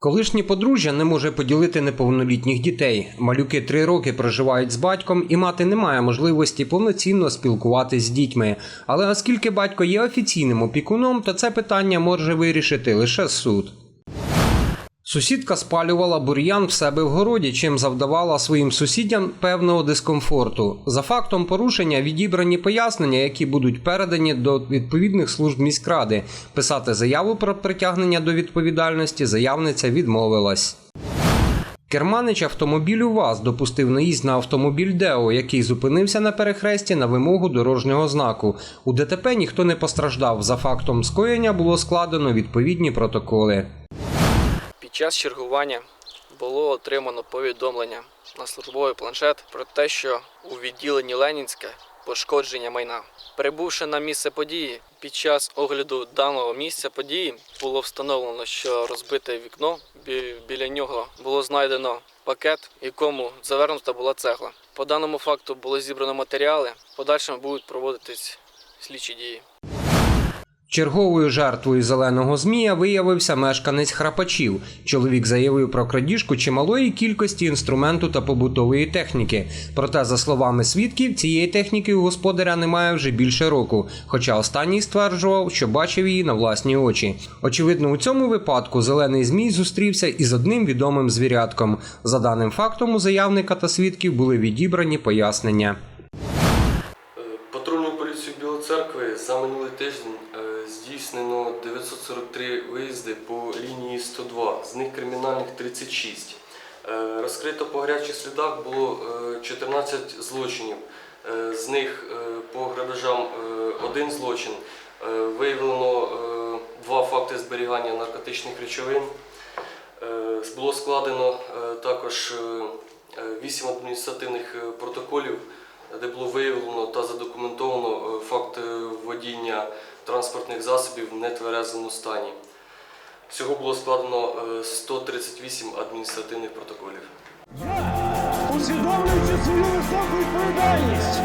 Колишнє подружжя не може поділити неповнолітніх дітей. Малюки три роки проживають з батьком, і мати не має можливості повноцінно спілкуватись з дітьми. Але оскільки батько є офіційним опікуном, то це питання може вирішити лише суд. Сусідка спалювала бур'ян в себе в городі, чим завдавала своїм сусідям певного дискомфорту. За фактом порушення відібрані пояснення, які будуть передані до відповідних служб міськради. Писати заяву про притягнення до відповідальності заявниця відмовилась. Керманич автомобілю ВАЗ допустив наїзд на автомобіль Део, який зупинився на перехресті на вимогу дорожнього знаку. У ДТП ніхто не постраждав. За фактом скоєння було складено відповідні протоколи. Час чергування було отримано повідомлення на службовий планшет про те, що у відділенні Ленінське пошкодження майна. Прибувши на місце події, під час огляду даного місця події було встановлено, що розбите вікно бі- біля нього було знайдено пакет, в якому завернута була цегла. По даному факту було зібрано матеріали. в Подальшому будуть проводитись слідчі дії. Черговою жертвою зеленого змія виявився мешканець храпачів. Чоловік заявив про крадіжку чималої кількості інструменту та побутової техніки. Проте, за словами свідків, цієї техніки у господаря немає вже більше року. Хоча останній стверджував, що бачив її на власні очі. Очевидно, у цьому випадку зелений змій зустрівся із одним відомим звірятком. За даним фактом, у заявника та свідків були відібрані пояснення. Здійснено 943 виїзди по лінії 102, з них кримінальних 36. Е, Розкрито по гарячих слідах було е, 14 злочинів, Е, з них е, по грабежам е, один злочин. Е, Виявлено е, два факти зберігання наркотичних речовин. Е, Було складено е, також 8 адміністративних е, протоколів, де було виявлено та задокументовано е, факт е, водіння транспортних засобів в нетверезому стані. Всього було складено е, 138 адміністративних протоколів. Усвідомлюючи свою високу відповідальність.